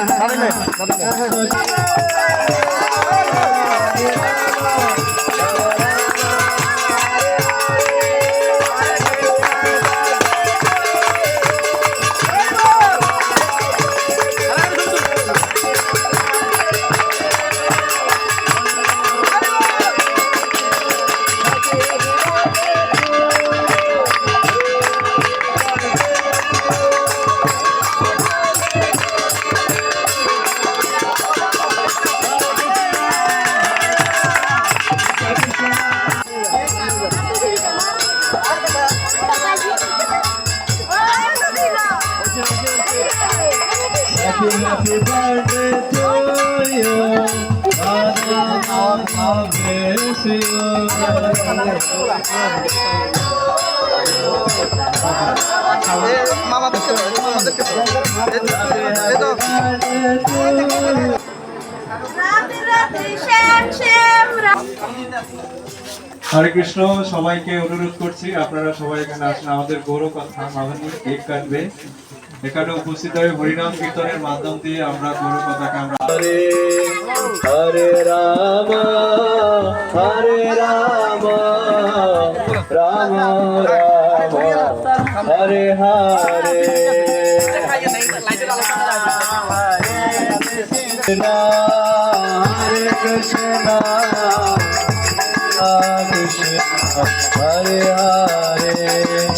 Happy, হরে কৃষ্ণ, সবাইকে অনুরোধ করছি, আপনারা সবাই এখানে আসেন। আমাদের গৌরব কথা মামনি কেক কাটবে এখানে উপস্থিত হয়ে হরিনাম কীর্তনের মাধ্যম দিয়ে আমরা গৌরব কথাকে আমরা হরে হরে রাম হরে Ram Ram Ram. Hare Hare Hare Krishna Krishna, Hare Hare.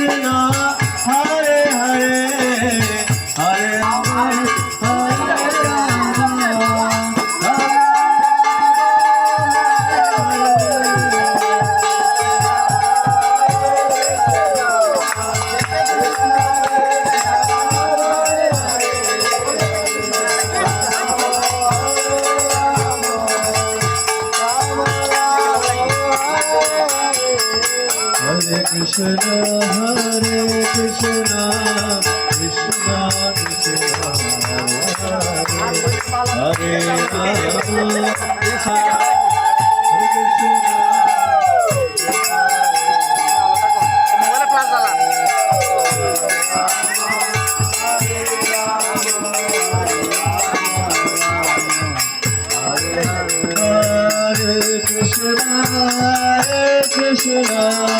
Krishna Krishna, Krishna, Hare Krishna, Krishna Krishna, Hare Hare, Rama, Krishna. Krishna, Hare Krishna,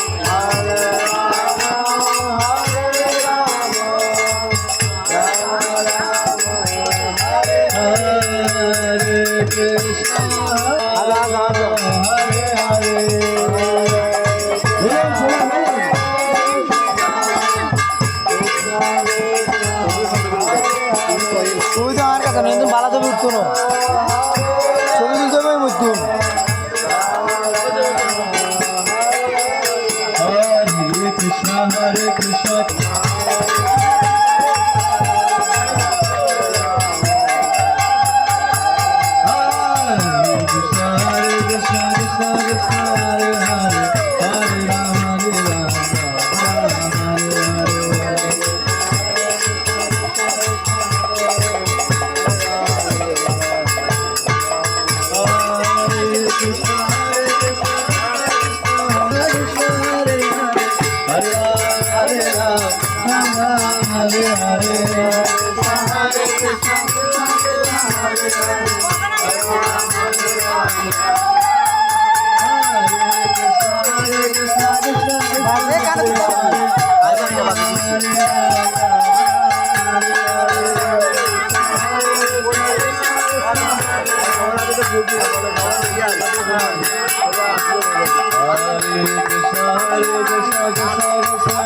কেন কিন্তু বালা ছবি উঠতো না ছবি তুলতে হবে কৃষ্ণ হরে Krishna. Hare Hare Hare Hare Krishna, Hare Krishna, Krishna Krishna.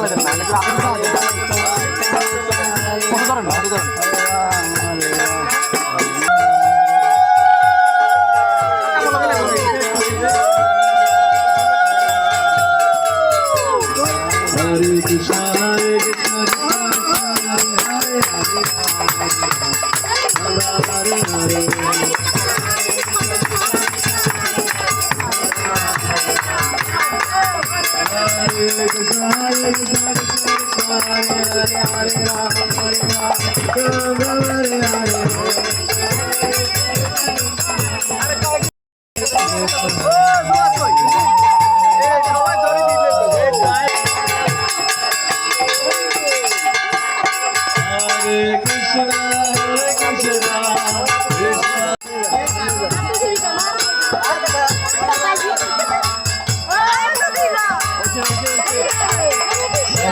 Là 的男的，对吧？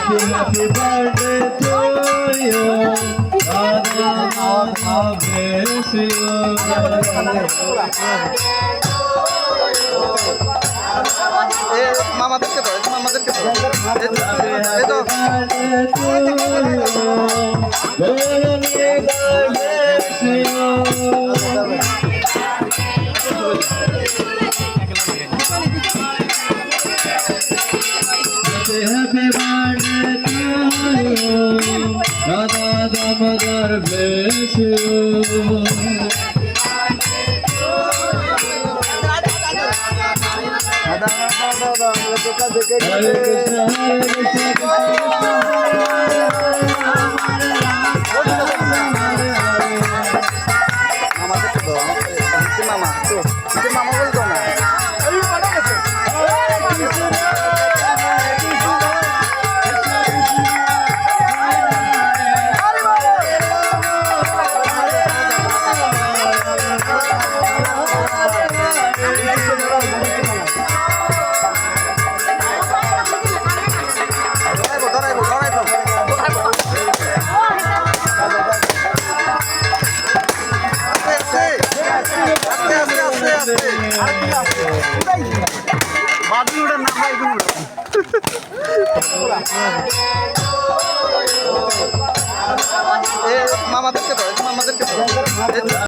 happy, happy birthday to you. God, God, God bless you. মামাদেরকে ধরে মামাদেরকে ধরে এই তো Happy birthday দাদা দাদা দাদা আমরা তো কাছে বাদুড়ার নাম ভাই মামাদেরকে ধরে মামাদেরকে ধরে।